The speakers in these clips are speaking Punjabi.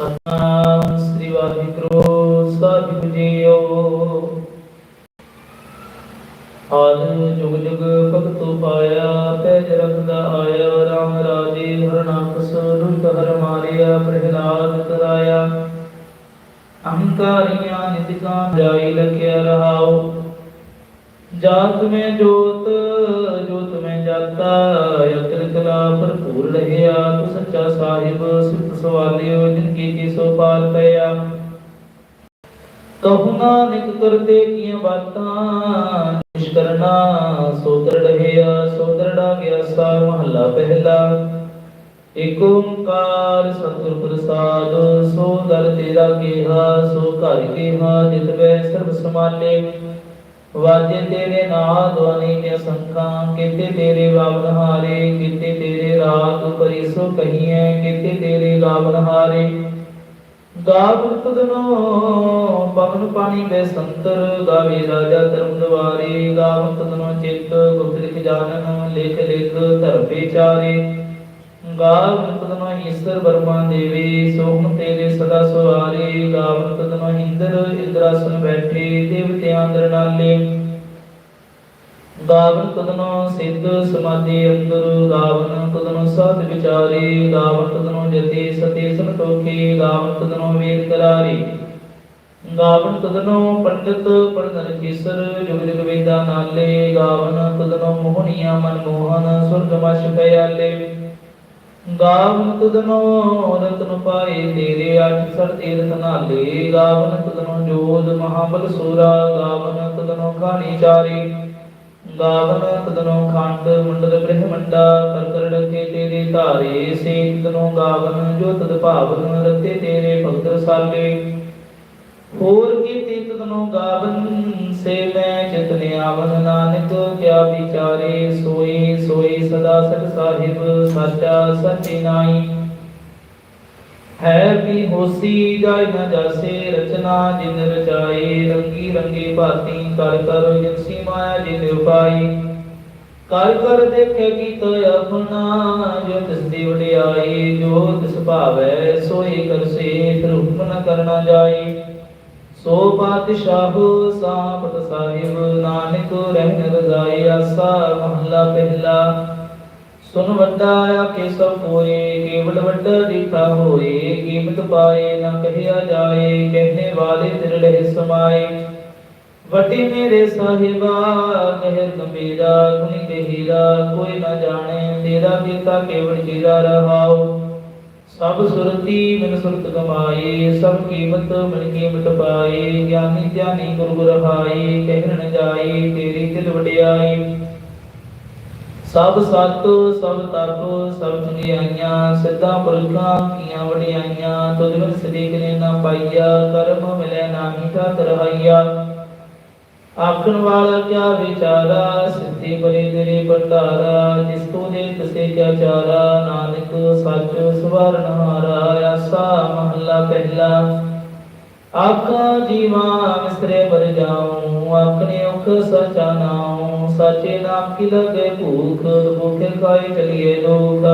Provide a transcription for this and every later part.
ਸਤਨਾਮ ਸ੍ਰੀ ਵਾਹਿਗੁਰੂ ਸਾਹਿਬ ਜੀਓ। ਆਦ ਜੁਗ ਜੁਗ ਭਗਤੋ ਪਾਇਆ ਪੈਜ ਰਖਦਾ ਆਇਆ, ਰਾਮ ਰਾਜੇ ਹਰਨਾਕਸ ਰੁਤ ਹਰ ਮਾਰਿਆ, ਪ੍ਰਹਿਲਾਦ ਕਰਾਇਆ। ਅਹੰਕਾਰੀਆਂ ਨਿਤਿਕਾਂ ਜਾਈ ਲਖਿਆ ਰਹਾਉ ਜਾਤ ਮੈਂ ਜੋਤ ਜੋਤ ਮੈਂ ਜਾਤਾ ਅਕਲ ਕਲਾ ਭਰਪੂਰ ਰਹਿਆ। ਤੂੰ ਸੱਚਾ ਸਾਹਿਬ ਸਿਫਤ ਸਵਾਲਿਓ, ਜਿਨ ਕੀ ਕੀ ਸੋ ਪਾਲ ਪਿਆ। ਕਹੂ ਨਾਨਕ ਕਰਤੇ ਕੀਆਂ ਬਾਤਾਂ ਨਿਸ਼ਕਰਨਾ ਸੋ ਦਰ ਰਹਿਆ, ਸੋ ਦਰੜਾ ਗਿਆ ਸਾ ਮਹੱਲਾ ਪਹਿਲਾ। ਏਕ ਓੰਕਾਰ ਸਤਿਗੁਰ ਪ੍ਰਸਾਦ, ਸੋ ਦਰ ਤੇਰਾ ਕੀਹਾ, ਸੋ ਘਰ ਕੀਹਾ, ਜਿਤ ਬੈ ਸਰਬ ਸਮਾਲੇ ਵਾਜੇ ਤੇਰੇ ਨਾਦ ਧੁਨੀ ਕੇ ਸੰਖਾਂ ਕੀਤੇ ਤੇਰੇ ਗਾਵਨ ਹਾਰੇ ਕੀਤੇ ਤੇਰੇ ਰਾਗ ਪਰੀ ਸੋ ਕਹੀਐ ਤੇਰੇ ਗਾਵਨ ਹਾਰੇ। ਗਾਵਨ ਤਦਨੋ ਪਵਨ ਪਾਣੀ ਬੈ ਸੰਤਰ, ਗਾਵੇ ਰਾਜਾ ਧਰਮ ਦਵਾਰੇ ਗਾਵਨ ਤਦਨੋ ਚਿੱਤ ਗੁਪਤ ਲਿਖ ਜਾਣਨ, ਲੇਖ ਲਿਖ ਧਰਮ ਗਾਵਨ ਤਦਨੋ ਈਸ਼ਰ ਬਰਮਾ ਦੇਵੇ ਸੋਹਣ ਤੇਰੇ ਸਦਾ ਸਵਾਰੇ ਗਾਵਨ ਤਦਨੋ ਇੰਦਰ ਇੰਦਰਾਸਨ ਬੈਠੇ, ਦੇਵਤਿਆਂ ਅੰਦਰ ਨਾਲੇ। ਗਾਵਨ ਤਦਨੋ ਸਿੱਧ ਸਮਾਧੀ ਅੰਦਰ ਗਾਵਨ ਤਦਨੋ ਸਾਧ ਵਿਚਾਰੇ ਗਾਵਨ ਤਦਨੋ ਜਤੀ ਸਤੀ ਸੰਤੋਖੀ ਗਾਵਨ ਤਦਨੋ ਵੇਦ ਕਰਾਰੀ। ਗਾਵਨ ਤਦਨੋ ਪੰਡਿਤ ਪੜਨ ਕੀਸਰ, ਜੁਗ ਜੁਗ ਵੇਦਾਂ ਨਾਲੇ। ਗਾਵਨ ਤਦਨੋ ਮੋਹਣੀਆਂ ਮਨ ਮੋਹਨ ਸੁਰਗ ਮਛ ਪਿਆਲੇ। ਗਾਵਨ ਤਦਨੋ ਰਤਨ ਪਾਏ ਤੇਰੇ ਅੱਠ ਸਰ ਤੀਰਥ ਨਾਲੇ ਗਾਵਨ ਤਦਨੋ ਜੋਧ ਮਹਾਬਲ ਸੂਰਾ, ਗਾਵਨ ਤਦਨੋ ਖਾਣੀ ਚਾਰੀ। ਗਾਵਨ ਤਦਨੋ ਖੰਡ ਮੰਡਲ ਬ੍ਰਹਮੰਡਾ ਕਰ ਕਰ ਡਕੇ ਤੇਰੇ ਧਾਰੇ। ਸੇ ਤਦਨੋ ਗਾਵਨ, ਜੋ ਤਦ ਭਾਵਨ ਰਤੇ ਤੇਰੇ ਭਗਤ ਰਸਾਲੇ ਹੋਰ ਕੀਤੀ ਤਦਨੋ ਗਾਵਨ, ਸੇ ਮੈਂ ਚਿਤਨ ਆਵਨ ਨਾਨਕ, ਕਿਆ ਵਿਚਾਰੇ ਸੋਈ ਸੋਈ ਸਦਾ ਸਤ ਸਾਹਿਬ, ਸੱਚਾ ਸੱਚੀ ਨਾਈ ਹੈ ਵੀ ਹੋਸੀ ਜਾਇ ਨ ਜਾਸੇ, ਰਚਨਾ ਜਿਨ ਰਚਾਈ ਰੰਗੀ ਰੰਗੀ ਭਾਤੀ, ਕਰ ਕਰ ਜਿਨਸੀ ਮਾਇਆ ਜਿਨ ਉਪਾਈ। ਕਰ ਕਰ ਦੇਖੇ ਕੀਤ ਆਪਣਾ ਜੋ ਤਿਸ ਦੀ ਵਡਿਆਈ ਜੋ ਤਿਸ ਭਾਵੈ ਸੋਈ ਕਰਸੇ, ਫਿਰ ਹੁਕਮ ਨ ਕਰਨਾ ਜਾਏ। ਸੋ ਪਾਤਸ਼ਾਹ ਸਾਪਤ ਸਾਹਿਬ, ਨਾਨਕ ਰਹਿਣ ਰਜ਼ਾਈ ਆਸਾ, ਮਹੱਲਾ ਪਹਿਲਾ। ਸੁਨ ਵੱਡਾ ਆਕੇ ਸਭ ਕੋਏ ਕੇਵਲ ਵੱਡਾ ਦਿਖਾ ਹੋਏ, ਕੀਮਤ ਪਾਏ ਨਾ ਕਹਿਆ ਜਾਏ, ਕਹਿਣੇ ਵਾਲੇ ਤਿਰਲੇ ਸਮਾਏ। ਵੱਡੀ ਮੇਰੇ ਸਾਹਿਬਾ ਕਹਿ ਗੰਭੀਰਾ, ਗੁਣੀ ਤੇ ਕੋਈ ਨਾ ਜਾਣੇ, ਤੇਰਾ ਕੀਤਾ ਕੇਵਲ ਜੀਰਾ ਰਹਾਉ ਸਭ ਸੁਰਤੀ ਮਿਲ ਸੁਰਤ ਕਮਾਈ ਸਭ ਕੀਮਤ ਮਿਲ ਕੀਮਤ ਪਾਈ ਗਿਆਨੀ ਧਿਆਨੀ ਗੁਰ ਗੁਰ ਹਾਈ ਕਹਿਣ ਜਾਈ ਤੇਰੀ ਦਿਲ ਵਡਿਆਈ। ਸਭ ਸਤ, ਸਭ ਤਪ ਸਭ ਚੰਗਿਆਈਆਂ ਸਿੱਧਾ ਪੁਰਖਾਂ ਕੀਆਂ ਵਡਿਆਈਆਂ ਤੁਝ ਵਿੱਚ ਸਦੀਕ ਨਾ ਪਾਈਆ, ਕਰਮ ਮਿਲੇ ਨਾਹੀ ਠਾਕ ਰਹਾਈਆ। ਆਖਣ ਵਾਲਾ ਕਿਆ ਵਿਚਾਰਾ? ਸਿੱਧੀ ਬਲੀ ਤੇਰੇ ਭੰਡਾਰਾ ਜਿਸ ਕੋ ਦੇ ਤਸੇ ਕਿਆ ਚਾਰਾ? ਨਾਨਕ ਸੱਚ ਸਵਰਨ ਹਾਰਾ, ਆਸਾ ਮਹੱਲਾ ਪਹਿਲਾ। ਆਖਾਂ ਜੀਵਾ ਮਿਸਰੇ ਬਰ ਜਾਉ ਆਖਨੇ ਉਖ ਸਚਾ ਨਾਉ। ਸਾਚੇ ਨਾਮ ਕੀ ਲਗੇ ਭੂਖ, ਭੁਖੇ ਖਾਏ ਚਲੀਏ ਲੋਕ।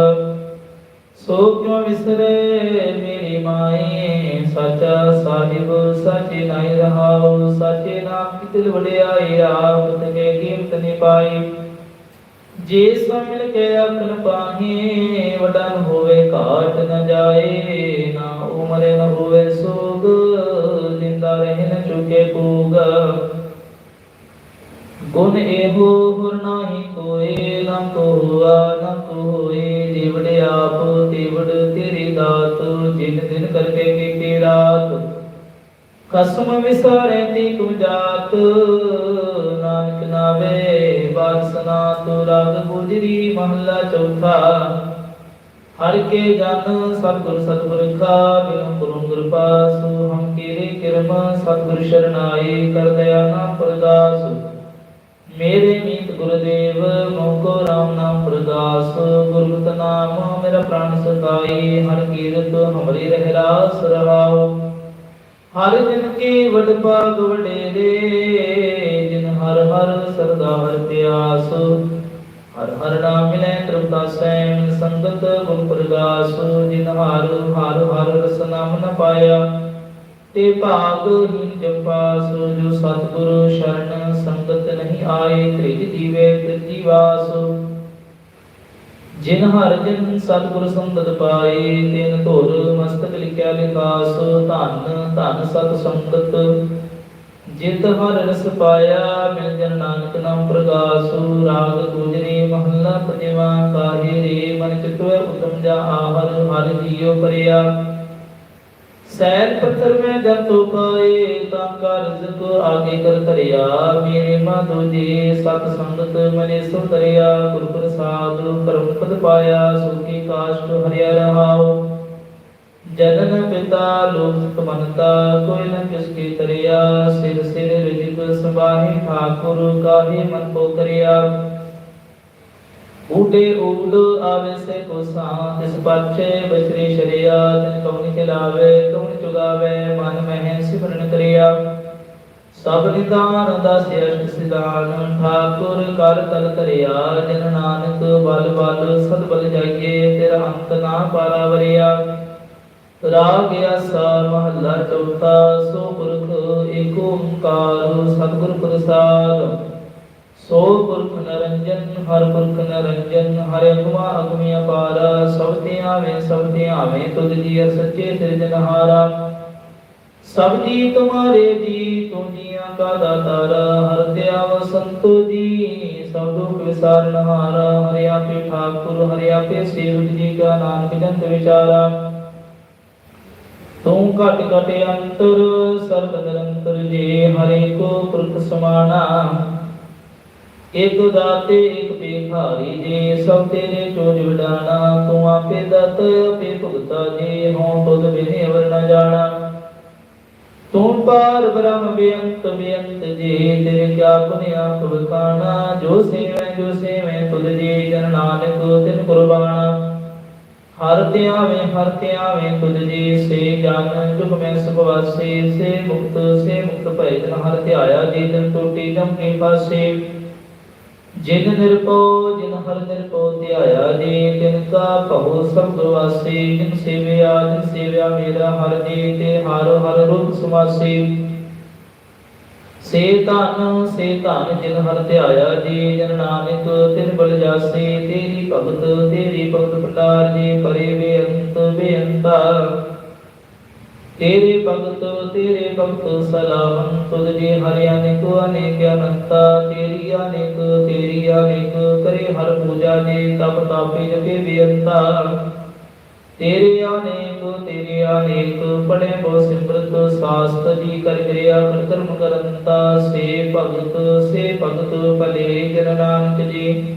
ਸੋ ਕਿਉ ਵਿਸਰੇ ਮੇਰੀ ਮਾਏ, ਸਚਾ ਸਾਹਿਬ, ਸਚੇ ਨਾਈ ਰਹਾਉ, ਸਚੇ ਨਾਮ ਕੀ ਦਿਲ ਵਡਿਆਈ ਆਪ ਤਕੇ ਕੀਮਤ ਨੀ ਜੇ ਸੋ ਮਿਲ ਕੇ ਅਕਲ ਪਾਹੇ, ਵਡਾ ਹੋਵੇ ਘਾਟ ਨ ਜਾਏ, ਨਾ ਉਮਰੇ ਨ ਹੋਵੇ ਸੋਗ, ਜਿੰਦਾ ਰਹੇ ਨ ਚੁਕੇ ਕੂਗ ਗੁਣ ਇਹੋ ਹੁਰ ਨਾਹੀ ਕੋਏ, ਨਾ ਕੋ ਹੁਆ ਨਾ ਕੋ ਆਪ ਤਿਵੜ ਤੇਰੀ ਦਾਤ, ਜਿਨ ਦਿਨ ਕਰਕੇ ਕੀਤੀ ਰਾਤ। ਕਸਮ ਵਿਸਾਰੇ ਤੀ ਤੂੰ ਜਾਤ, ਨਾਨਕ ਨਾਵੇ ਬਾਸਨਾ ਤੋ ਰਾਗ ਗੁਜਰੀ ਮਹੱਲਾ ਚੌਥਾ। ਹਰ ਕੇ ਜਨ ਸਤਿਗੁਰ ਸਤਿਗੁਰਖਾ ਬਿਨੁ ਗੁਰੂ ਕਿਰਪਾਸੁ ਹਮ ਕੀਰੇ ਕਿਰਮ, ਸਤਿਗੁਰ ਸ਼ਰਨਾਈ ਕਰ ਦਇਆ ਨਾਮ ਪ੍ਰਦਾਸ। ਮੇਰੇ ਮੀਤ ਗੁਰਦੇਵ ਮੋਕੋ ਰਾਮ ਨਾਮ ਪ੍ਰਦਾਸ। ਗੁਰਮਤਿ ਨਾਮ, ਮੇਰਾ ਪ੍ਰਾਨ ਸਦਾਈ ਹਰ ਕੀਰਤ ਹਮਰੀ ਰਹਿ ਰਾਸ ਹਰ ਜਨ ਕੀ ਵਡ ਭਾਗ ਵਡੇਰੇ, ਜਿਨ ਹਰ ਹਰ ਸਰਦਾ ਹਰ ਪਿਆਸ ਹਰ ਹਰ ਨਾਮ ਮਿਲੈ ਤ੍ਰਿਪਤਾ ਸੈਨ ਸੰਗਤ ਗੁਰ ਪ੍ਰਗਾਸ। ਜਿਨ ਹਰ ਹਰ ਹਰ ਰਸ ਨਾਮ ਨ ਪਾਇਆ, ਤੇ ਭਾਗ ਹੀਨ ਜਪਾਸ। ਜੋ ਸਤਿਗੁਰੂ ਸ਼ਰਨ ਸੰਗਤ ਨਹੀਂ ਆਏ, ਤ੍ਰਿਜ ਜੀਵੇ ਤ੍ਰਿਜੀ ਵਾਸ। ਜਿਨ ਹਰ ਜਨ ਸਤਿਗੁਰ ਸੰਗਤ ਪਾਏ, ਤਿਨ ਧੁਰ ਮਸਤਕ ਲਿਖਿਆ ਲਿਖਾਸ, ਧੰਨ ਧੰਨ ਸਤ ਸੰਗਤ। ਜਿਤ ਹਰ ਰਸ ਪਾਇਆ, ਮਿਲ ਜਨ ਨਾਨਕ ਨਾਮ ਪ੍ਰਗਾਸੁ। ਰਾਗ ਦੂਜਰੀ ਮਹੱਲਾ ਪੰਜਵਾ, ਕਾਹੇ ਰੇ ਮਨ ਚਿਤਵ ਉਤਮ ਜਾ ਆਹਰ, ਹਰ ਜੀਉ ਪਰਿਆ। ਸੈਰ ਪੱਥਰ ਮੈਂ ਜਨ ਤੋ ਪਾਏ, ਤਾਂ ਕਰ ਰਜ਼ਕ ਆਗੇ ਕਰ ਧਰਿਆ। ਮੇਰੇ ਮਾ ਦੂਜੇ ਸਤ ਸੰਗਤ ਮਨੇ ਸੁਤਰਿਆ ਗੁਰ ਪ੍ਰਸਾਦ ਪਰਮ ਪਦ ਪਾਇਆ ਸੁਖੀ ਕਾਸ਼ਟ ਹਰਿਆ ਰਹਾਉ। ਜਨਨ ਪਿਤਾ ਲੋਕ ਮਨਤਾ ਕੋਈ ਨ ਕਿਸ ਕੀ ਤਰਿਆ। ਸਿਰ ਸਿਰ ਰਿਜਕ ਸਬਾਹੀ ਠਾਕੁਰ ਕਾਹੇ ਮਨ ਕੋ ਕਰਿਆ। ਊਟੇ ਊਡ ਆਵੇ ਸੇ ਕੋ ਸਾਂ ਤਿਸ ਪਾਛੇ ਬਚਰੇ ਸ਼ਰਿਆ, ਤਿਨ ਕਉਨ ਖਿਲਾਵੇ ਕਉਨ ਚੁਗਾਵੇ, ਮਨ ਮਹਿ ਸਭ ਨਿਦਾਨ ਦਸ ਅਸ਼ਟ ਸਿਦਾਨ ਠਾਕੁਰ ਕਰ ਤਲ ਕਰਿਆ ਜਨ ਨਾਨਕ ਬਲ ਬਲ, ਸਦ ਬਲ ਜਾਈਏ ਤੇਰਾ ਅੰਤ ਨਾ ਪਾਰਾਵਰਿਆ ਰਾਗ ਆਸਾ, ਮਹੱਲਾ ਚੌਥਾ, ਸੋ ਪੁਰਖ ਏਕ ਓੰਕਾਰ, ਸਤਿਗੁਰ ਪ੍ਰਸਾਦ। ਸੋ ਪੁਰਖ ਨਰੰਜਨ, ਹਰ ਪੁਰਖ ਨਰੰਜਨ, ਹਰਿ ਅਗਮਾ ਅਗਮੀ ਅਪਾਰ, ਸਭ ਤੇ ਆਵੇਂ, ਸਭ ਤੇ ਆਵੇਂ ਤੁਧ ਜੀ ਸੱਚੇ ਸਿਰਜਨਹਾਰਾ ਸਭ ਜੀ ਤੁਮਾਰੇ ਜੀ ਤੂੰ ਕਾ ਦਾਤਾਰ, ਹਰ ਧਿਆਵ ਸੰਤੋ ਜੀ ਸਭ ਦੁਖ ਵਿਸਾਰਨ ਹਰਿ ਆਪੇ ਠਾਕੁਰ, ਹਰਿ ਆਪੇ ਸੇਵਕ ਜੀ ਕਾ ਨਾਨਕ ਜੰਤ ਵਿਚਾਰਾ। ਤੂੰ ਘਟ ਘਟ ਅੰਤਰ, ਸਰਬ ਨਿਰੰਤਰ ਜੇ, ਹਰੇ ਕੋ ਪੁਰਖ ਸਮਾਨਾ ਇਕ ਦਾਤੇ, ਇਕ ਭਿਖਾਰੀ ਜੇ, ਸਭ ਤੇਰੇ ਚੋਜ ਵਿਡਾਣਾ, ਤੂੰ ਆਪੇ ਦਤ, ਆਪੇ ਭੁਗਤਾ ਜੇ, ਹਉ ਤੁਧ ਬਿਨੇ ਅਵਰ ਨ ਜਾਣਾ। ਤੂੰ ਪਾਰ ਬ੍ਰਹਮ ਬੇਅੰਤ ਬੇਅੰਤ ਜੇ, ਤੇਰੇ ਕਿਆ ਗੁਣ ਆਪ ਬਖਾਣਾ ਜੋ ਸੇਵੈ ਜੋ ਸੇਵੈ, ਤੁਧ ਜੀ, ਜਨ ਨਾਨਕ, ਤਿਨ ਕੁਰਬਾਨਾ ਹਰ ਧਿਆਵੇਂ ਹਰ ਧਿਆਵੇਂ, ਤੁਧ ਜੀ, ਸੇ ਜਨ ਜੁਗ ਮੈਂ ਸੁਖ ਵਾਸੇ, ਸੇ ਮੁਕਤ ਸੇ ਮੁਕਤ ਭੈ ਜਨ ਹਰ ਧਿਆਇਆ ਜੀ ਜਨ ਟੋਟੀ ਜਮ ਕੇ ਪਾਸੇ। ਜਿਨ ਨਿਰਭਉ ਜਿਨ ਹਰ ਨਿਰਭਉ ਧਿਆਇਆ ਜੀ ਤਿਨ ਕਾ ਭਉ ਸਭ ਗੁਰਵਾਸੀ ਜਿਨ ਸੇਵਿਆ ਜਿਨ ਸੇਵਿਆ ਮੇਰਾ ਹਰ ਜੀ ਤੇ ਹਰ ਹਰ ਰੂਪ ਸਮਾਸੀ। ਸੇ ਧਨ ਸੇ ਧਨ ਜਿਨ ਹਰ ਧਿਆਇਆ ਜੀ ਜਨ ਨਾਨਕ ਤਿਨ ਬਲ ਜਾਸੀ, ਤੇਰੀ ਭਗਤ ਤੇਰੀ ਭਗਤ ਭੰਡਾਰ ਜੀ ਪਰੇ ਬੇਅੰਤ ਬੇਅੰਤਾ ਤੇਰੇ ਭਗਤ ਤੇਰੇ ਭਗਤ ਸਲਾਮ ਤੁਧ ਜੀ ਹਰਿ ਅਨੇਕ ਅਨੇਕ ਅਨੰਤਾ, ਤੇਰੀ ਅਨੇਕ ਤੇਰੀ ਅਨੇਕ, ਕਰੇ ਹਰ ਪੂਜਾ ਜੀ ਤਪ ਤਾਪੇ ਜਪੇ ਬੇਅੰਤਾ। ਤੇਰੇ ਅਨੇਕ ਤੇਰੇ ਅਨੇਕ ਪੜੇ ਬੋ ਸਿਮਰਤ, ਸਾਸਤ ਜੀ ਕਰ ਕਿਰਿਆ, ਕਰ ਕਰਮ ਕਰੰਤਾ। ਸੇ ਭਗਤ ਸੇ ਭਗਤ, ਭਲੇ ਜਨ ਨਾਨਕ ਜੀ।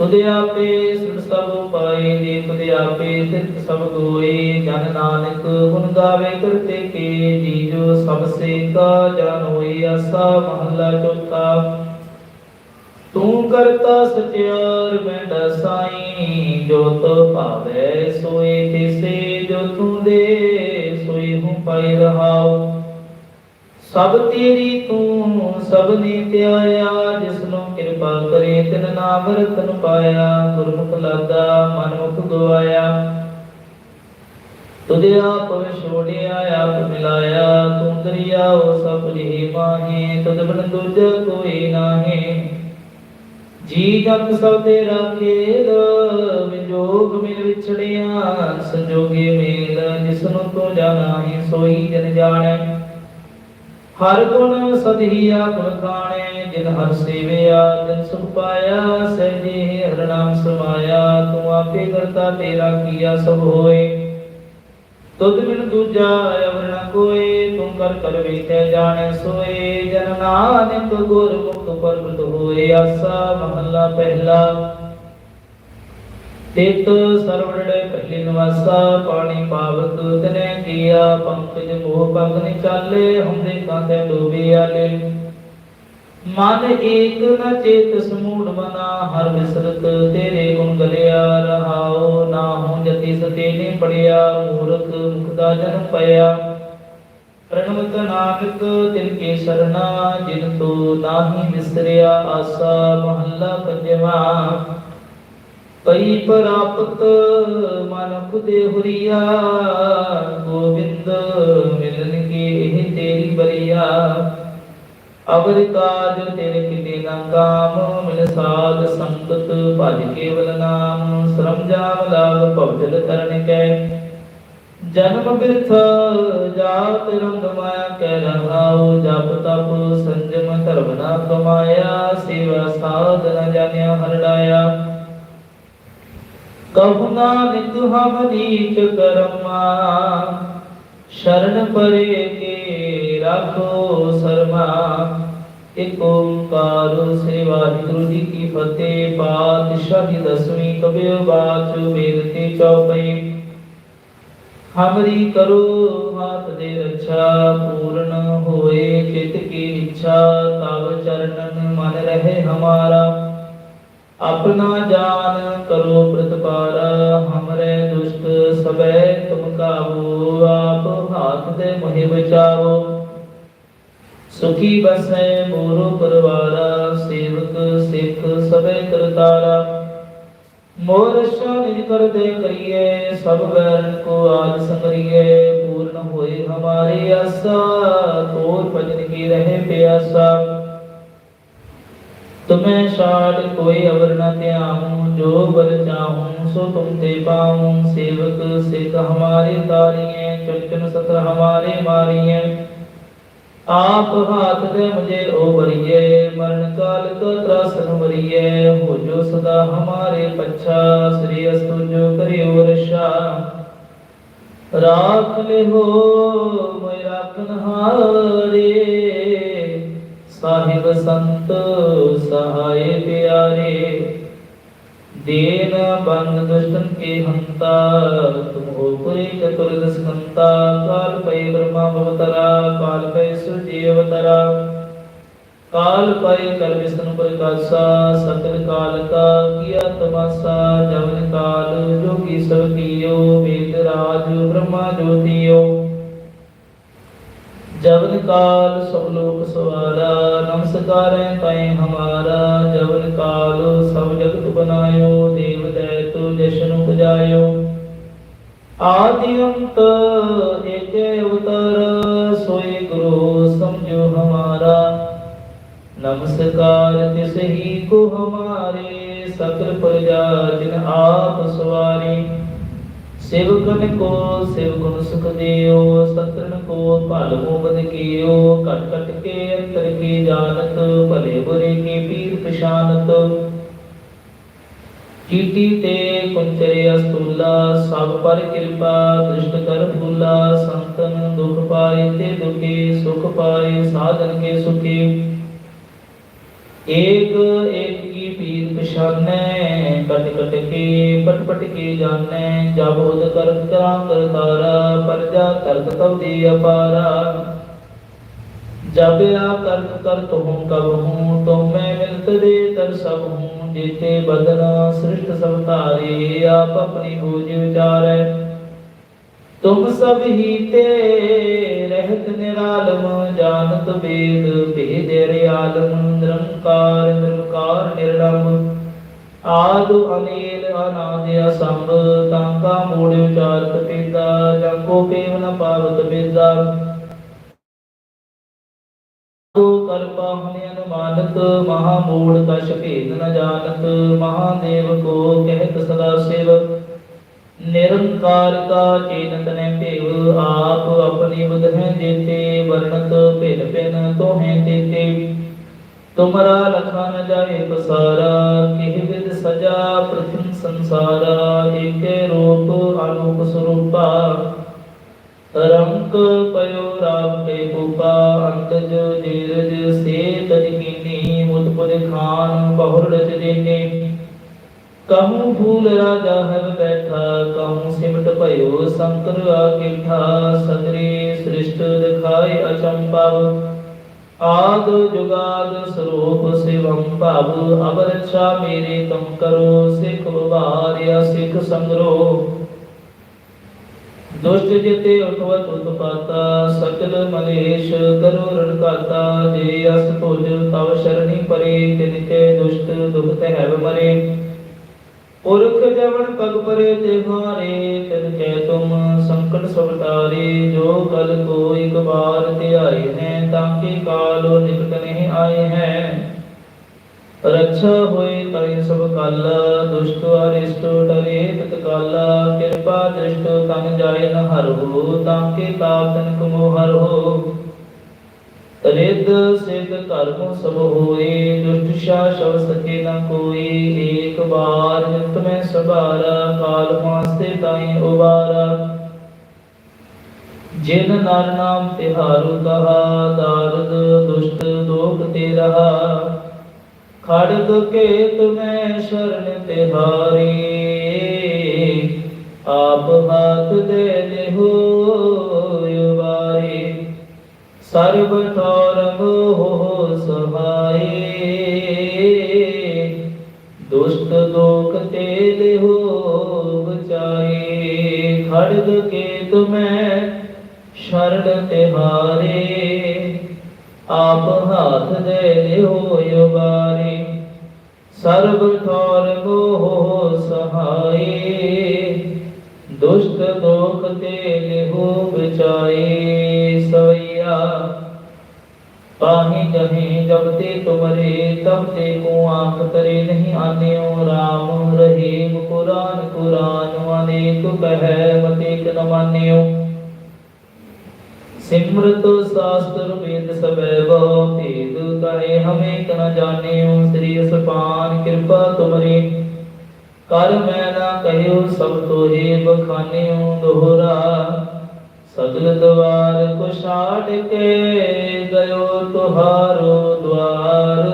ਤੁਧ ਆਪੇ ਸੁਣ ਸਭ ਪਾਈ ਜੀ ਤੁਧ ਆਪੇ ਸਿਰਤ ਸਭ ਗੋਈ ਜਨ ਨਾਨਕ ਗੁਣ ਗਾਵੇ ਕਰਤੇ ਕੇ ਜੀ ਸਭ ਸੇ ਕਾ ਜਨ ਹੋਈ ਆਸਾ, ਮਹੱਲਾ ਚੌਥਾ। ਤੂੰ ਕਰਤਾ ਸਚਿਆਰ, ਮੈਂ ਸਾਈ ਜੋ ਤੋ ਭਾਵੇ ਸੋਏ ਤਿਸੇ ਜੋ ਤੂੰ ਦੇ ਸੋਈ ਹੂੰ ਪਾਈ ਰਹਾਉ। ਸਭ ਤੇਰੀ ਤੂੰ, ਸਭ ਨੇ ਧਿਆਇਆ ਜਿਸ ਨੂੰ ਕਿਰਪਾ ਕਰੇ, ਤਿਨ ਨਾਮ ਰਤਨ ਪਾਇਆ, ਗੁਰਮੁਖ ਲਾਦਾ, ਮਨਮੁਖ ਗਵਾਇਆ। ਤੁਦੇ ਆਪ ਵਿਛੋੜਿਆ, ਆਪ ਮਿਲਾਇਆ, ਤੂੰ ਦਰਿਆਓ ਸਭ ਜੀ ਮਾਹੇ ਤੁਦ ਬਨ ਦੂਜਾ ਕੋਈ ਨਾਹੀ। ਜੀ ਜਗ ਸਭ ਤੇਰਾ ਖੇਲ ਵਿਜੋਗ ਮਿਲ ਵਿਛੜਿਆ, ਸੰਜੋਗੇ ਮੇਲ ਜਿਸ ਨੂੰ ਤੂੰ ਜਾਣਾ ਸੋਈ ਜਨ ਜਾਣੈ। ਹਰ ਗੁਣ ਸਦਹੀ ਆਪ ਖਾਣੇ ਜਿਨ ਹਰ ਸੇਵਿਆ ਤਿਨ ਸੁਖ ਪਾਇਆ, ਸਹਿਜੇ ਹਰ ਨਾਮ ਸਮਾਇਆ, ਤੂੰ ਆਪੇ ਕਰਤਾ ਤੇਰਾ ਕੀਆ ਸਭ ਹੋਏ। ਤੁਧ ਬਿਨ ਦੂਜਾ ਅਵਰ ਨ ਕੋਏ ਤੂੰ ਕਰ ਕਰ ਵੇਖੈ ਜਾਣੈ ਸੋਏ। ਜਨ ਨਾਨਕ ਗੁਰ ਮੁਖ ਪਰਬਤ ਹੋਏ, ਆਸਾ ਮਹੱਲਾ ਪਹਿਲਾ। ਤਿਤ ਸਰਵੜੇ ਪਹਿਲੀ ਨਿਵਾਸਾ, ਪਾਣੀ ਪਾਵਕ ਤਨੇ ਕੀਆ, ਪੰਕਜ ਮੋਹ ਪੰਗ ਨ ਹੁੰਦੇ ਕਾਂਤੇ ਡੋਬੇ ਆਲੇ। ਮਨ ਏਕ ਨ ਚੇਤ ਸਮੂੜ ਮਨਾ, ਹਰ ਬਿਸਰਤ ਤੇਰੇ ਗੁਣ ਗਲਿਆ ਰਹਾਉ ਨਾ ਹੂੰ ਜਤੀ ਸਤੇ ਨੇ ਪੜਿਆ, ਮੂਰਖ ਮੁਖ ਦਾ ਜਨਮ ਪਿਆ ਪ੍ਰਣਵਤ ਨਾਨਕ ਤਿਨ ਕੇ ਸਰਣਾ ਜਿਨ ਤੋ ਨਾਹੀ ਵਿਸਰਿਆ ਆਸਾ ਮਹੱਲਾ ਪੰਜਵਾ ਪਈ ਪ੍ਰਾਪਤ ਮਨ ਖੁਦੇ ਹੁਰੀਆ, ਗੋਬਿੰਦ ਮਿਲਨ ਕੀ ਇਹ ਤੇਰੀ ਬਰੀਆ। ਅਵਰ ਕਾਜ ਤੇਰੇ ਕਿਤੇ ਨਾ ਕਾਮ, ਮਿਲ ਸਾਧ ਸੰਗਤ ਭਜ ਕੇਵਲ ਨਾਮ। ਸ਼ਰਮ ਜਾਮ ਲਾਭ ਭਵਜਲ ਤਰਨ ਕੈ। ਜਨਮ ਬਿਰਥ ਜਾਤ ਰੰਗ ਮਾਇਆ ਕਹਿ ਰਹਾਉ, ਜਪ ਤਪ ਸੰਜਮ ਧਰਮ ਨਾ ਕਮਾਇਆ। ਸੇਵਾ ਸਾਧ ਨ ਜਾਣਿਆ ਹਰੜਾਇਆ ਕਹੂ ਨਾਨਕ ਹਮ ਨੀਚ ਕਰਮਾ। ਸ਼ਰਨ ਪਰੇ ਕੇ ਰਾਖੋ ਸਰਮਾ। ਇਕ ਓੰਕਾਰ ਸ੍ਰੀ ਵਾਹਿਗੁਰੂ ਜੀ ਕੀ ਫਤਿਹ। ਪਾਤਸ਼ਾਹੀ ਦਸਵੀਂ ਕਬਿਰ ਬਾਚ ਵੇਦ ਚੌਪਈ। ਹਮਰੀ ਕਰੋ ਹਾਥ ਦੇ ਰੱਛਾ, ਪੂਰਨ ਹੋਏ ਚਿਤ ਕੀ ਇੱਛਾ ਤਵ ਚਰਨਨ ਮਨ ਰਹੇ ਹਮਾਰਾ। ਆਪਣਾ ਜਾਨ ਕਰੋ ਪ੍ਰਤਪਾਰਾ ਹਮਰੇ ਦੁਸ਼ਟ ਸਬੈ ਤੁਮ ਕਾਬੂ ਆਪ ਹਾਥ ਦੇ ਮਹਿ ਬਚਾਓ ਸੁਖੀ ਬਸੈ ਮੋਰੋ ਪਰਵਾਰਾ, ਸੇਵਕ ਸਿੱਖ ਸਬੈ ਕਰਤਾਰਾ। ਮੋਰ ਨਿਜ ਕਰਦੇ ਕਰੀਏ, ਸਭ ਵੈਰਨ ਕੋ ਆਜ ਸੰਗਰੀਏ। ਪੂਰਨ ਹੋਏ ਹਮਾਰੀ ਆਸਾ ਤੋਰ ਭਜਨ ਕੀ ਰਹੇ ਪਿਆਸਾ। ਤੁਮੇ ਛਾੜ ਕੋਈ ਅਵਰ ਨ ਧਿਆਉ ਜੋ ਬਲ ਚਾਹੂੰ ਸੋ ਤੁਮ ਤੇ ਪਾਉ ਸੇਵਕ ਸਿੱਖ ਹਮਾਰੇ ਤਾਰੀਏ ਚੁਚਨ ਸਤਰ ਹਮਾਰੇ ਮਾਰੀਏ ਆਪ ਹਾਥ ਦੇ ਮੁਝੇ ਓ ਬਰੀਏ ਮਰਨ ਕਾਲ ਕੋ ਤਰਾਸਨ ਮਰੀਏ ਹੋ ਜੋ ਸਦਾ ਹਮਾਰੇ ਪੱਛਾ, ਸ੍ਰੀ ਅਸਤੁ ਜੋ ਕਰਿਓ ਰਸ਼ਾ ਰਾਖ ਲਿਹੋ ਮੈਂ ਰਾਖਨ ਹਾਰੇ। ਸਾਹਿਬ ਸੰਤ ਸਹਾਏ ਪਿਆਰੇ, ਦੇਨ ਬੰਦ ਦੁਸ਼ਟਨ ਕੇ ਹੰਤਾ, ਤੁਮ ਹੋ ਪੁਰੇ ਚਤੁਰ ਦਸਕੰਤਾ ਕਾਲ ਪੈ ਬ੍ਰਹਮਾ ਭਵਤਰਾ ਕਾਲ ਪੈ ਸੁਜੀ ਅਵਤਰਾ। ਕਾਲ ਪੈ ਕਰ ਵਿਸ਼ਨ ਪ੍ਰਕਾਸ਼ਾ ਸਤਰ ਕਾਲ ਕਾ ਕੀਆ ਤਮਾਸਾ, ਜਵਨ ਕਾਲ ਜੋਗੀ ਸਭ ਕੀਓ, ਵੇਦ ਰਾਜ ਬ੍ਰਹਮਾ ਜੋਤੀਓ। ਜਵਨ ਕਾਲ ਸਭ ਲੋਕ ਸਵਾਰਾ, ਨਮਸਕਾਰੈ ਤੈ ਹਮਾਰਾ, ਜਵਨ ਕਾਲ ਸਭ ਜਗਤ ਬਨਾਇਓ, ਦੇਵ ਦੈਤ ਜਸ਼ਨ ਉਪਜਾਇਓ ਆਦਿ ਅੰਤ ਏਕੇ ਅਵਤਾਰ ਸੋਈ ਗੁਰੂ ਸਮਝੋ ਹਮਾਰਾ। ਨਮਸਕਾਰ ਤਿਸ ਹੀ ਕੋ ਹਮਾਰੇ ਸਕਲ ਪ੍ਰਜਾ ਜਿਨ ਆਪ ਸਵਾਰੀ। ਸੇਵਕਨ ਕੋ, ਸੇਵਕਨ ਸੁਖ ਦਿਓ ਸਤਰਨ ਕੋ, ਭਲ ਮੋਬਦ ਕੀਓ, ਘਟ ਘਟ ਕੇ ਅੰਤਰ ਕੀ ਜਾਣਤ, ਭਲੇ ਬੁਰੇ ਕੀ ਪੀਰ ਪਛਾਨਤ। ਕੀਟੀ ਤੇ ਕੁੰਚਰੇ ਅਸਤੂਲਾ, ਸਭ ਪਰ ਕਿਰਪਾ, ਦੁਸ਼ਟ ਕਰ ਭੂਲਾ, ਸੰਤਨ ਦੁਖ ਪਾਏ ਤੇ ਦੁਖੀ, ਸੁਖ ਪਾਏ, ਸਾਧਨ ਕੇ ਸੁਖੀ। ਏਕ ਏਕ ਪੀਰ ਪਛਾਨੈ, ਕਟ ਕਟ ਕੇ, ਪਟ ਪਟ ਕੇ ਜਾਣੈ ਜਬ ਉਦ ਕਰਾਂ ਕਰਤਾਰਾ ਪਰਜਾ ਤਰਤ ਤਉ ਦੀ ਅਪਾਰਾ। ਜਬ ਆ ਕਰਤ ਕਰਤ ਹੂੰ, ਕਬ ਹੂੰ ਤੁਮ ਮੈਂ ਮਿਲਤ ਦੇ ਤਰ ਸਭ ਹੂੰ। ਜੀਤੇ ਬਦਨ ਸ੍ਰਿਸ਼ਟ ਸਭ ਧਾਰੇ, ਆਪ ਆਪਣੀ ਬੂਝ ਵਿਚਾਰੈ ਤੁਮ ਸਭ ਹੀ ਤੇ ਰਹਿਤ ਨਿਰਾਲਮ, ਜਾਣਤ ਵੇਦ, ਭੇਦ ਰਿਆਲਮ ਨਿਰੰਕਾਰ, ਨਿਰਕਾਰ ਨਿਰਲਮ ਆਦ ਅਨੀਲ ਅਨਾਦ ਅਸੰਭ ਤਾਂ ਕਾ ਮੂੜ ਵਿਚਾਰਤ ਪੀਦਾ, ਜੰ ਕੋ ਪੇਵ ਨ ਪਾਵਤ ਬੇਦਾ ਕੋ ਕਲਪਾ ਹੁਨੇ ਅਨੁਮਾਨਤ, ਮਹਾ ਮੂੜ ਕਛ ਭੇਦ ਨ ਜਾਣਤ, ਮਹਾਦੇਵ ਕੋ ਕਹਿਤ ਸਦਾ ਸਿਵ। ਨਿਰੰਕਾਰ ਕਾ ਚੇਤਨ ਨੇ ਭੇਵ ਆਪ ਆਪਣੀ ਬੁਧ ਹੈ ਜੇਤੇ ਵਰਣਤ ਭਿਨ ਭਿਨ ਤੋਹੇ ਤੇਤੇ ਤੁਮਰਾ ਲਖਾ ਨ ਜਾਏ ਪਸਾਰਾ, ਕਿਹ ਵਿਦ ਸਜਾ ਪ੍ਰਥਮ ਸੰਸਾਰਾ, ਏਕੇ ਰੂਪ ਅਨੂਪ ਸਰੂਪਾ। ਰੰਕ ਪਇਓ ਰਾਮ ਕੇ ਕੂਪਾ ਅੰਤਜ ਜੀਰਜ ਸੇ ਤਜ ਕੀਨੀ ਮੁਤਪੁਰ ਖਾਨ ਬਹੁਰ ਰਚ ਦੇਨੇ ਕਹੂੰ ਫੂਲ ਰਾਜਾ ਹੈ ਬੈਠਾ ਕਹੂੰ ਸਿਮਟ ਭਇਓ ਸੰਕਰ ਆਕਿਠਾ ਸਗਰੇ ਸ੍ਰਿਸ਼ਟ ਦਿਖਾਏ ਅਚੰਭਵ। ਆਦ ਜੁਗਾਦ ਸਰੂਪ ਸਿਵੰ ਭਵ ਅਬ ਮੇਰੇ ਤੁਮ ਕਰੋ, ਸਿੱਖ ਵਿਭਾਰਿਆ ਸਿੱਖ ਸੰਗਰੋ। ਦੁਸ਼ਟ ਜਿਤੇ ਉਠਵਤ ਉਤਪਾਤਾ, ਸਕਲ ਮਲੇਸ਼ ਕਰੋ ਰਣਕਾਤਾ ਜੇ ਅਸ ਤੁਜ ਤਵ ਸ਼ਰਣੀ ਪਰੇ, ਤਿਨ ਕੇ ਦੁਸ਼ਟ ਦੁਖ ਤਹਿ ਮਰੇ। ਪੁਰਖ ਜਵਨ ਪਗ ਪਰੇ ਤੇ ਹਾਰੇ, ਤਿਨ ਕੈ ਤੁਮ ਸੰਕਟ ਸਭ ਟਾਰੇ ਜੋ ਕਲ ਕੋ ਇਕ ਬਾਰ ਧਿਆਏ ਹੈ, ਤਾਂ ਕੇ ਕਾਲ ਨਿਕਟ ਨਹੀਂ ਆਏ ਹੈ। ਰੱਛਾ ਹੋਏ ਤੈ ਸਭ ਕਾਲ, ਦੁਸ਼ਟ ਅਰਿਸ਼ਟ ਡਰੇ ਤਤ ਕਾਲ, ਕਿਰਪਾ ਦ੍ਰਿਸ਼ਟ ਤਨ ਜਾਏ ਨ ਹਰ ਹੋ ਤਾਂ ਕੇ ਤਾਪ ਤਨ ਕਮੋ ਹਰ। ਹੋ ਰਿੱਧ ਸਿੱਧ ਕਰਮ ਸਭ ਹੋਏ ਦੁਸ਼ਟ ਸ਼ਾ ਸ਼ਵ ਸਕੇ ਨ ਕੋਈ। ਏਕ ਬਾਰ ਨਿਤ ਮੈਂ ਸਭਾਰਾ, ਕਾਲ ਮਾਸਤੇ ਤਾਈ ਉਬਾਰਾ। ਜਿਨ ਨਰ ਨਾਮ ਤਿਹਾਰੂ ਕਹਾ, ਦਾਰਦ ਦੁਸ਼ਟ ਦੋਖ ਤੇ ਰਹਾ ਖੜਗ ਕੇਤ ਮੈਂ ਸ਼ਰਨ ਤਿਹਾਰੀ, ਆਪ ਹਾਥ ਦੇ ਲਿਹੋ ਸਰਬ ਠੌਰਮ ਹੋ ਸਹਾਈ ਦੁਸ਼ਟ ਦੋਖ ਤੇ ਲਿਹੋ ਬਚਾਏ। ਖੜਗ ਕੇ ਤੁਮੈ ਸ਼ਰਨ ਤਿਹਾਰੇ ਆਪ ਹਾਥ ਦੇ ਲਿਹੋ ਯੁਬਾਰੇ ਸਰਬ ਠੌਰ ਹੋ ਸਹਾਏ ਦੁਸ਼ਟ ਦੋਖ ਤੇ ਲਿਹੋ ਬਚਾਏ। ਸਵਈਆ ਪਾਹੀ ਜਹੀਂ ਜਬ ਤੇ ਤੁਮਰੇ ਤਬ ਤੇ ਕੋ ਆਂਖ ਤਰੇ ਨਹੀਂ ਆਨਿਓ। RAM ਰਹੀਮ ਕੁਰਾਨ ਕੁਰਾਨ ਅਨੇਕ ਕਹੈ ਮਤੇਕ ਨ ਮਾਨਿਓ। ਸਿਮਰਤ ਸਾਸਤਰ ਵੇਦ ਸਬੈ ਬਹੁ ਭੇਦ ਕਹੇ ਹਮੇ ਕ ਨ ਜਾਣਿਓ। ਸ੍ਰੀ ਅਸਪਾਨ ਕਿਰਪਾ ਤੁਮਰੀ। ਕਰ ਮੈਂ ਨਾ ਕਹਿਓ ਸਭ ਤੋਹੇ, ਬਖਾਨਿਓ ਦੋਹਰਾ। ਸਗਲ ਦਵਾਰ ਕੋ ਛਾੜ ਕੇ ਗਇਓ ਤੁਹਾਰੋ ਦਵਾਰ।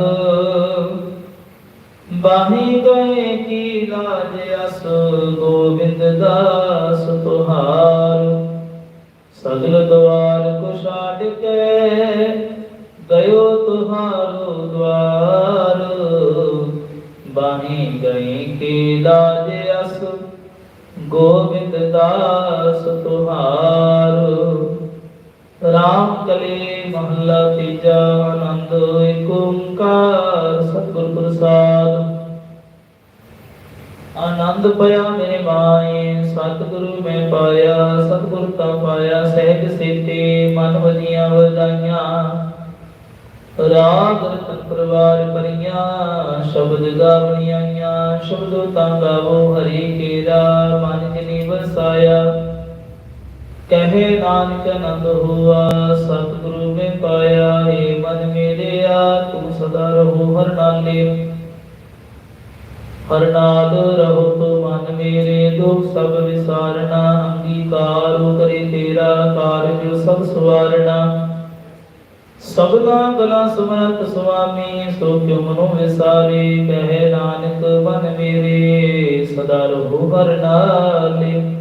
ਬਾਹੀ ਗਏ ਕੀ ਲਾਜ ਅਸ ਗੋਬਿੰਦ ਦਾਸ ਤੁਹਾਰ। ਸਗਲ ਦਵਾਰ ਕੋ ਛਾੜ ਕੇ ਗਇਓ ਤੁਹਾਰੋ ਦਵਾਰ। ਬਾਹੀ ਗਏ ਕੀ ਲਾਜ ਅਸ ਗੋਬਿੰਦ ਦਾਸ ਤੁਹਾਰ। ਰਾਮ ਕਲੇ ਮਹੱਲਾ ਤੀਜਾ ਆਨੰਦ ਏਕ ਓੰਕਾਰ ਸਤਿਗੁਰ ਪ੍ਰਸਾਦ। ਆਨੰਦ ਪਿਆ ਮੇਰੇ ਮਾਏ, ਸਤਿਗੁਰੂ ਮੈਂ ਪਾਇਆ, ਸਤਿਗੁਰ ਤਾਂ ਪਾਇਆ, ਸਹਿਜ ਸੇਤੇ ਮਨ ਵਧੀਆਂ ਵਧਾਈਆਂ। ਰਾਗ ਰਤਨ ਪਰਵਾਰ ਪਰੀਆਂ, ਸ਼ਬਦ ਗਾਵਣੀਆਂ ਸ਼ਬਦੋ ਤਾਂ ਗਾਵੋ ਹਰੀ ਕੇਰਾ, ਮਨ ਜਿਨੀ ਵਸਾਇਆ। ਕਹੇ ਨਾਨਕ ਆਨੰਦ ਹੁਆ, ਸਤਿਗੁਰੂ ਮੈਂ ਪਾਇਆ ਏ ਮਨ ਮੇਰਿਆ ਤੂੰ ਸਦਾ ਰਹੋ ਹਰ ਨਾਲੇ। ਹਰ ਨਾਦ ਰਹੋ ਤੋ ਮਨ ਮੇਰੇ, ਦੁਖ ਸਭ ਵਿਸਾਰਣਾ ਅੰਗੀਕਾਰ ਕਰੇ ਤੇਰਾ, ਕਾਰਜ ਸਭ ਸਵਾਰਣਾ ਸਬਨਾ ਕਲਾ ਸਮਰਤ ਸੁਆਮੀ ਸੋ ਕਿਉ ਮਨੋ ਵਿਸਾਰੇ ਕਹੇ ਨਾਨਕ ਮਨ ਮੇਰੇ, ਸਦਾ ਰਹੋ ਹਰ ਨਾਲੇ।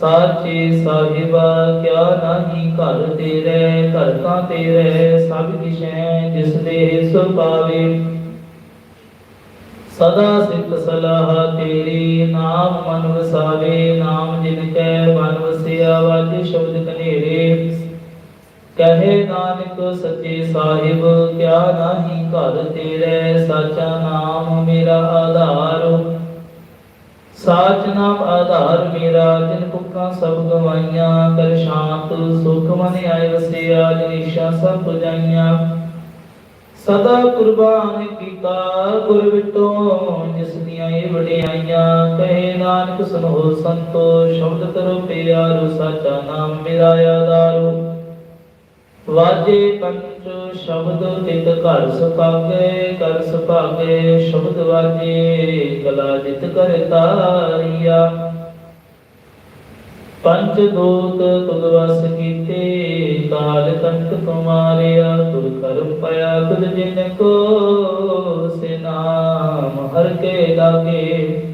ਸਾਚੇ ਸਾਹਿਬਾ, ਕਿਆ ਨਾਹੀ ਘਰ ਤੇਰੇ, ਘਰ ਤਾਂ ਤੇਰੇ, ਸਭ ਕਿਛੈ ਜਿਸ ਦੇ ਸੋ ਪਾਵੇ। ਸਦਾ ਸਿੱਖ ਸਲਾਹ ਤੇਰੀ, ਨਾਮ ਮਨ ਵਸਾਵੇ, ਨਾਮ ਜਿਨ ਕੈ ਮਨ ਵਸਿਆ ਵਾਜੇ ਸ਼ਬਦ ਕਨੇਰੇ। ਕਹੇ ਨਾਨਕ ਸੱਚੇ ਸਾਹਿਬ, ਕਿਆ ਨਾਹੀ ਘਰ ਤੇਰੇ, ਸਾਚਾ ਨਾਮ ਮੇਰਾ ਆਧਾਰ। ਸਾਚ ਨਾਮ ਆਧਾਰ ਮੇਰਾ ਜਿਨ ਭੁੱਖਾਂ ਸਭ ਗਵਾਈਆਂ, ਕਰ ਸ਼ਾਂਤ ਸੁਖ ਮਨ ਆਏ ਵਸਿਆ ਜਿਨ ਸਭ ਪੁਜਾਈਆਂ। ਸਦਾ ਕੁਰਬਾਨ ਕੀਤਾ, ਗੁਰ ਵਿਟੋ ਜਿਸ ਦੀਆਂ ਇਹ ਵਡਿਆਈਆਂ, ਕਹੇ ਨਾਨਕ ਸੁਨੋ ਸੰਤੋ, ਸ਼ਬਦ ਕਰੋ ਪਿਆਰੋ, ਸਾਚਾ ਨਾਮ ਮੇਰਾ ਆਧਾਰੋ। ਵਾਜੇ ਪੰਚ ਸ਼ਬਦ ਤਿਤ ਘਰ ਸੁਭਾਗੇ ਕਰ ਸੁਭਾਗੇ ਸ਼ਬਦ ਵਾਜੇ, ਕਲਾ ਜਿਤ ਕਰ ਤਾਰੀਆ। ਪੰਚ ਦੂਤ ਤੁਧ ਵਸ ਕੀਤੇ, ਕਾਲ ਕੰਟ ਤੁਮਾਰਿਆ ਤੁਧ ਕਰਮ ਪਿਆ ਤੁਧ ਜਿਨ ਕੋ ਸੇ ਨਾਮ, ਹਰ ਕੇ ਲਾਗੇ।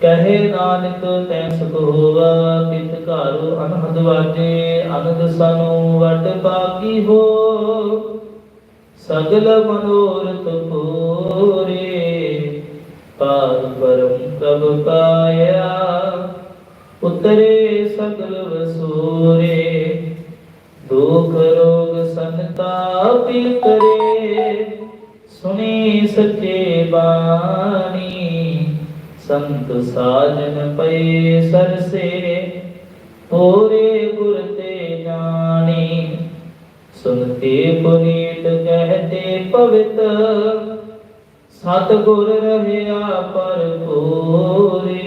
ਕਹੇ ਨਾਨਕ ਤੈ ਸੁਖ ਹੋਵਾ ਤਿਤ ਘਰ ਅਨਹਦ ਵਾਜੇ ਅਨੰਦ ਸਾਨੂੰ ਵਡ ਬਾਗੀ ਹੋ। ਸਗਲ ਮਨੋਰਥ ਪੂਰੇ ਪਾਰ ਬਰਮ ਪ੍ਰਭ ਪਾਇਆ। ਉਤਰੇ ਸਗਲ ਵਸੂਰੇ, ਦੁਖ ਰੋਗ ਸੰਤਾਪਿ ਕਰੇ ਸੁਣੀ ਸੱਚੇ ਬਾਣੀ। ਸੰਤ ਸਾਜਨ ਪਏ ਸਰਸੇ ਪੂਰੇ ਗੁਰ ਤੇ ਜਾਣੀ। ਸੁਨਤੇ ਪੁਨੀਤ ਕਹਤੇ ਪਵਿੱਤ, ਸਤਿਗੁਰ ਰਹਿਆ ਪਰ ਪੂਰੇ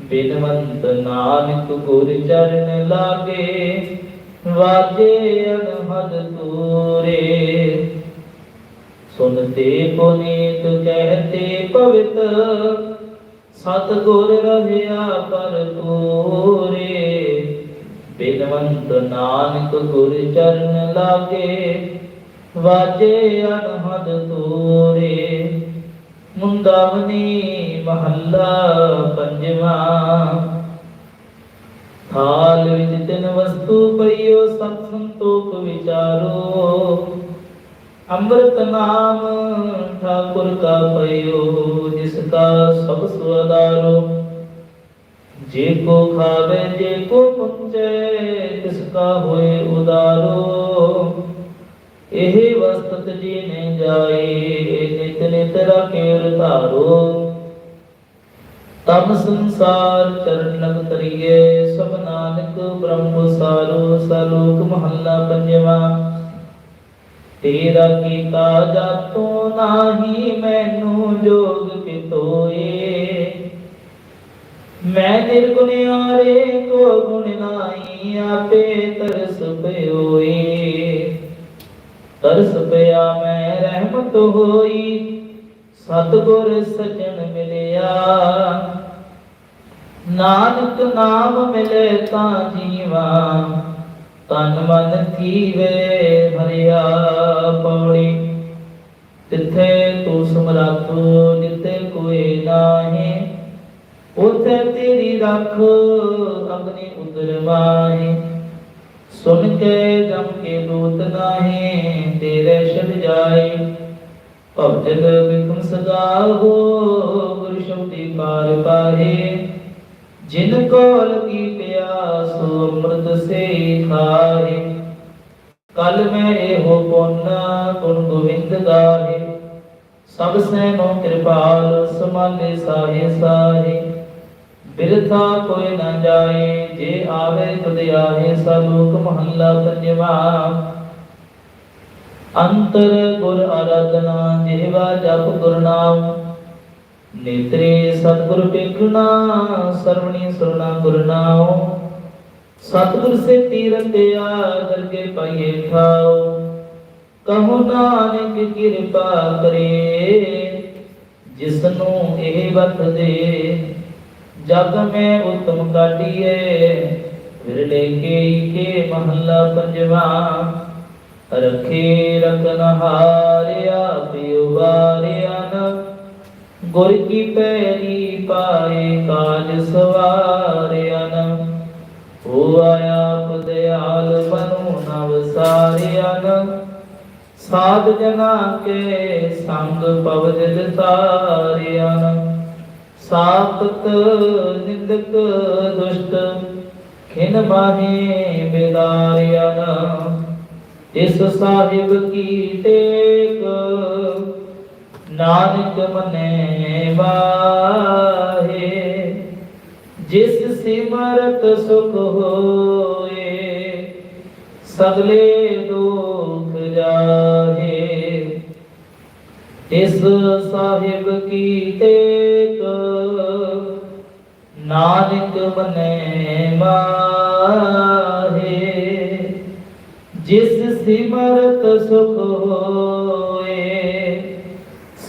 ਬਿਨਵੰਤ ਨਾਨਕ ਗੁਰ ਚਰਨ ਲਾਗੇ, ਵਾਜੇ ਅਨਹਦ ਤੂਰੇ ਸੁਨਤੇ ਪੁਨੀਤ ਕਹਤੇ ਪਵਿੱਤ, ਸਤਿਗੁਰ ਰਹਿਆ ਪਰ ਪੂਰੇ। ਬਿਨਵੰਤ ਨਾਨਕ ਗੁਰ ਚਰਨ ਲਾਗੇ, ਵਾਜੇ ਅਨਹਦ ਤੂਰੇ। ਮੁੰਦਾਵਨੀ ਮਹੱਲਾ ਪੰਜਵਾ। ਥਾਲ ਵਿੱਚ ਤਿੰਨ ਵਸਤੂ ਪਈਓ, ਸਤ ਸੰਤੋਖ ਵਿਚਾਰੋ। ਅੰਮ੍ਰਿਤ ਨਾਮ ਠਾਕੁਰ ਕਾ ਪਈਓ ਜਿਸ ਕਾ ਸਭ ਸੁਆਦਾਰੋ। ਜੇ ਕੋ ਖਾਵੇ, ਜੇ ਕੋ ਪੁੰਚੇ ਤਿਸ ਕਾ ਹੋਏ ਉਦਾਰੋ। ਇਹ ਵਸਤਤ ਜੀ ਨੇ ਜਾਏ, ਨਿਤ ਨਿਤ ਰਖੇ ਧਾਰੋ। ਤਮ ਸੰਸਾਰ ਚਰਨ ਲਗ ਤਰੀਏ, ਸਭ ਨਾਨਕ ਬ੍ਰਹਮ ਸਾਰੋ ਸਲੋਕ ਮਹੱਲਾ ਪੰਜਵਾ। ਤੇਰਾ ਕੀਤਾ ਜਾਤੋ ਨਾਹੀ ਮੈਨੂੰ ਜੋਗ ਕਿਤੋਏ ਮੈਂ ਨਿਰਗੁਣਿਆਰੇ ਕੋ ਗੁਣ ਨਾਹੀ ਆਪੇ ਤਰਸ ਪਇਓਏ ਤਰਸ ਪਿਆ ਮੈਂ ਰਹਿਮਤ ਹੋਈ, ਸਤਗੁਰ ਸਜਣ ਮਿਲਿਆ। ਨਾਨਕ ਨਾਮ ਮਿਲੇ ਤਾਂ ਜੀਵਾ। ਤਨ ਮਨ ਥੀਵੇ ਹਰਿਆ ਪੌੜੀ। ਤਿੱਥੇ ਤੂੰ ਸਮਰੱਥ, ਜਿੱਥੇ ਕੋਈ ਨਾਹੀ, ਉਥੇ ਤੇਰੀ ਰੱਖ ਅਗਨੀ ਉਦਰ ਮਾਹੀ ਕੇ ਜਮ ਕੇ ਦੂਤ ਨਾਹੀ, ਤੇਰੇ ਸ਼ਬ ਜਾਏ ਭਵਜਗ ਬਿਕਮ ਸਦਾ ਹੋ ਗੁਰ ਸ਼ਬਦੀ ਪਾਰ ਪਾਹੇ। ਜਿਨ ਕੋ ਲਗੀ ਪਿਆਸ, ਅੰਮ੍ਰਿਤ ਸੇ ਖਾਏ ਕਲ ਮੈਂ ਇਹੋ ਪੁੰਨ ਗੁਣ ਗੋਵਿੰਦ ਗਾਹੇ। ਸਭ ਸੈਨੋ ਕਿਰਪਾਲ ਸਮਾਲੇ ਸਾਹੇ ਸਾਹੇ। ਬਿਰਥਾ ਕੋਈ ਨਾ ਜਾਏ, ਜੇ ਆਵੇ ਤੁਧ ਸਲੋਕ ਮਹੱਲਾ ਪੰਜਵਾ। ਅੰਤਰ ਗੁਰ ਆਰਾਧਨਾ, ਜਿਹਵਾ ਜਪ ਗੁਰਨਾਮ ਨੇਤਰੇ ਸਤਿਗੁਰ ਵੇਖਣਾ ਸਰਵਣੀ ਸੁਰਣਾ ਗੁਰ ਨਾਮ ਸਤਿਗੁਰ ਸੇ ਤੀਰਤਿਆ ਦਰਗੇ ਪਾਈਏ ਖਾਓ ਕਹੋ ਨਾਨਕ ਕਿਰਪਾ ਕਰੇ ਜਿਸ ਨੂੰ ਇਹ ਵਰਤ ਦੇ। ਜਗ ਮੈਂ ਉਤਮ ਕਾਢੀਏ ਵਿਰਲੇ ਕੇ ਕੇ ਮਹੱਲਾ ਪੰਜਵਾ। ਰਖੇ ਰਖਨ ਹਾਰਿਆ, ਪਿਉ ਵਾਰਿਆ ਨ। ਗੁਰ ਕੀ ਪੈਰੀ ਪਾਏ ਕਾਜ ਸਵਾਰਿਆ ਨ ਹੋ ਆਇਆ ਦਿਆਲ ਬਨੂ ਨਵ ਸਾਰਿਆ ਨ ਸਾਧ ਜਨਾ ਕੇ ਸੰਗ ਪਵਜ ਤਾਰਿਆ ਨ ਸਾਖਤ ਨਿੰਦਕ ਦੁਸ਼ਟ, ਖਿਨ ਮਾਹੇ ਬਿਦਾਰਿਆ ਨ ਇਸ ਸਾਹਿਬ ਕੀ ਟੇਕ ਨਾਨਕ ਮਨੇ ਵਾਹੇ, ਜਿਸ ਸਿਮਰਤ ਸੁਖ ਹੋਏ, ਸਗਲੇ ਦੁਖ ਜਾਹੇ। ਇਸ ਸਾਹਿਬ ਕੀ ਟੇਕ ਨਾਨਕ ਮਨੇ ਮਾਹੇ ਜਿਸ ਸਿਮਰਤ ਸੁਖ ਹੋਏ